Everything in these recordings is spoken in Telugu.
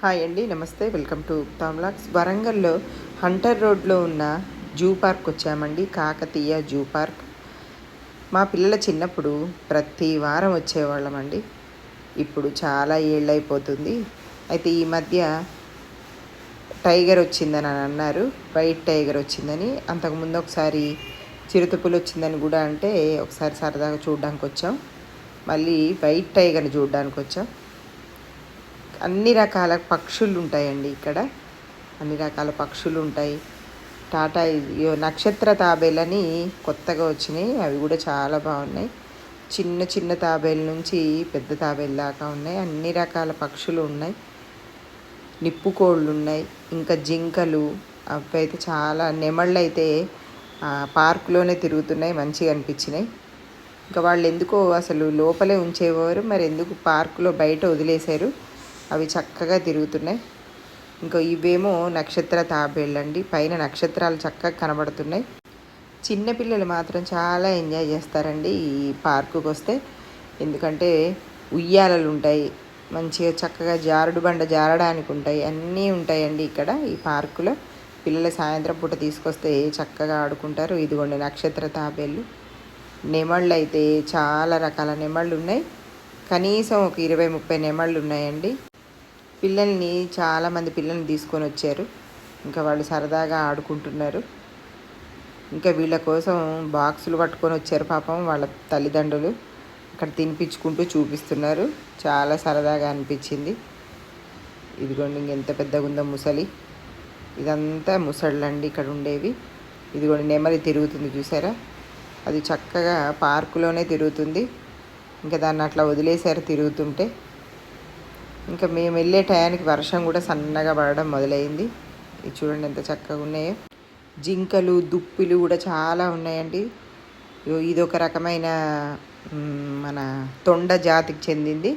హాయ్ అండి నమస్తే. వెల్కమ్ టు తామ్లాక్స్ వరంగల్లో హంటర్ రోడ్లో ఉన్న జూ పార్క్ వచ్చామండి. Kakatiya zoo park. మా పిల్లల చిన్నప్పుడు ప్రతి వారం వచ్చేవాళ్ళమండి ఇప్పుడు చాలా ఏళ్ళు అయిపోతుంది అయితే ఈ మధ్య టైగర్ వచ్చిందని అని అన్నారు. వైట్ టైగర్ వచ్చిందని. అంతకుముందు ఒకసారి చిరుతపులు వచ్చిందని కూడా అంటే ఒకసారి సరదాగా చూడడానికి వచ్చాం మళ్ళీ వైట్ టైగర్ని చూడడానికి వచ్చాం అన్ని రకాల పక్షులు ఉంటాయండి ఇక్కడ. అన్ని రకాల పక్షులు ఉంటాయి టాటా ఇయో నక్షత్ర తాబేలని కొత్తగా వచ్చినాయి. అవి కూడా చాలా బాగున్నాయి. చిన్న చిన్న తాబేల నుంచి పెద్ద తాబేలు దాకా ఉన్నాయి. అన్ని రకాల పక్షులు ఉన్నాయి. నిప్పు కోళ్ళు ఉన్నాయి ఇంకా జింకలు అవి అయితే చాలా నెమళ్ళు అయితే పార్కులోనే తిరుగుతున్నాయి. మంచిగా అనిపించినాయి. ఇంకా వాళ్ళు ఎందుకో అసలు లోపలే ఉంచేవారు. మరి ఎందుకు పార్కులో బయట వదిలేశారు. అవి చక్కగా తిరుగుతున్నాయి. ఇంకా ఇవేమో నక్షత్ర తాబేళ్ళండి. పైన నక్షత్రాలు చక్కగా కనబడుతున్నాయి. చిన్నపిల్లలు మాత్రం చాలా ఎంజాయ్ చేస్తారండి ఈ పార్కుకి వస్తే ఎందుకంటే ఉయ్యాలలు ఉంటాయి మంచిగా చక్కగా జారుడు బండ జారడానికి ఉంటాయి అన్నీ ఉంటాయండి ఇక్కడ ఈ పార్కులో. పిల్లలు సాయంత్రం పూట తీసుకొస్తే చక్కగా ఆడుకుంటారు. ఇదిగోండి నక్షత్ర తాబేళ్ళు. నెమళ్ళు అయితే చాలా రకాల నెమళ్ళు ఉన్నాయి కనీసం ఒక ఇరవై ముప్పై నెమళ్ళు ఉన్నాయండి పిల్లల్ని చాలామంది పిల్లల్ని తీసుకొని వచ్చారు. ఇంకా వాళ్ళు సరదాగా ఆడుకుంటున్నారు. ఇంకా వీళ్ళ కోసం బాక్సులు పట్టుకొని వచ్చారు పాపం వాళ్ళ తల్లిదండ్రులు. అక్కడ తినిపించుకుంటూ చూపిస్తున్నారు. చాలా సరదాగా అనిపించింది. ఇదిగోండి ఇంకెంత పెద్దగా ఉందో ముసలి. ఇదంతా ముసళ్ళండి ఇక్కడ ఉండేవి. ఇదిగోండి నెమలి తిరుగుతుంది చూసారా? అది చక్కగా పార్కులోనే తిరుగుతుంది. ఇంకా దాన్ని అట్లా వదిలేశారు తిరుగుతుంటే. ఇంకా మేము వెళ్ళే టయానికి వర్షం కూడా సన్నగా పడడం మొదలైంది. ఇది చూడండి ఎంత చక్కగా ఉన్నాయో. జింకలు దుప్పిలు కూడా చాలా ఉన్నాయండి. ఇగో ఇది ఒక రకమైన మన తొండ జాతికి చెందింది.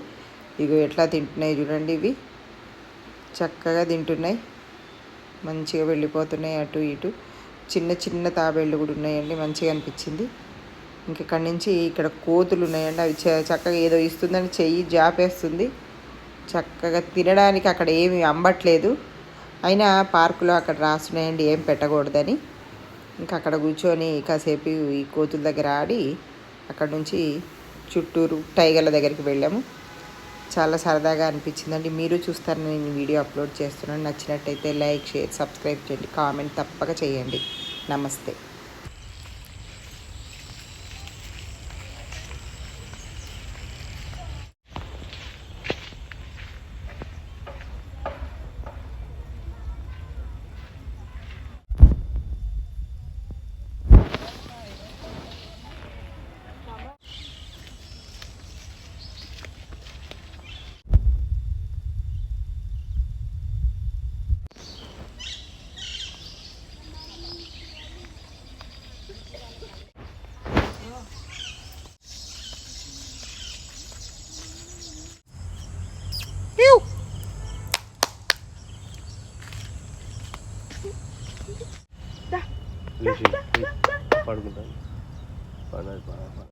ఇవి ఎట్లా తింటున్నాయి చూడండి ఇవి. చక్కగా తింటున్నాయి. మంచిగా వెళ్ళిపోతున్నాయి అటు ఇటు. చిన్న చిన్న తాబేళ్ళు కూడా ఉన్నాయండి మంచిగా అనిపించింది. ఇంక నుంచి ఇక్కడ కోతులు ఉన్నాయండి. అవి చ- చక్కగా ఏదో ఇస్తుందని చెయ్యి జాపేస్తుంది. చక్కగా తినడానికి అక్కడ ఏమి అమ్మట్లేదు అయినా పార్కులో అక్కడ రాస్తున్నాయండి ఏం పెట్టకూడదని. ఇంకా అక్కడ కూర్చొని కాసేపు ఈ కోతుల దగ్గర ఆడి అక్కడ నుంచి చుట్టూరు టైగర్ల దగ్గరికి వెళ్ళాము. చాలా సరదాగా అనిపించిందండి. మీరు చూస్తారు నేను వీడియో అప్లోడ్ చేస్తున్నాను. నచ్చినట్టయితే లైక్ షేర్ సబ్స్క్రైబ్ చేయండి. కామెంట్ తప్పక చేయండి. నమస్తే. পারব না পারা পারা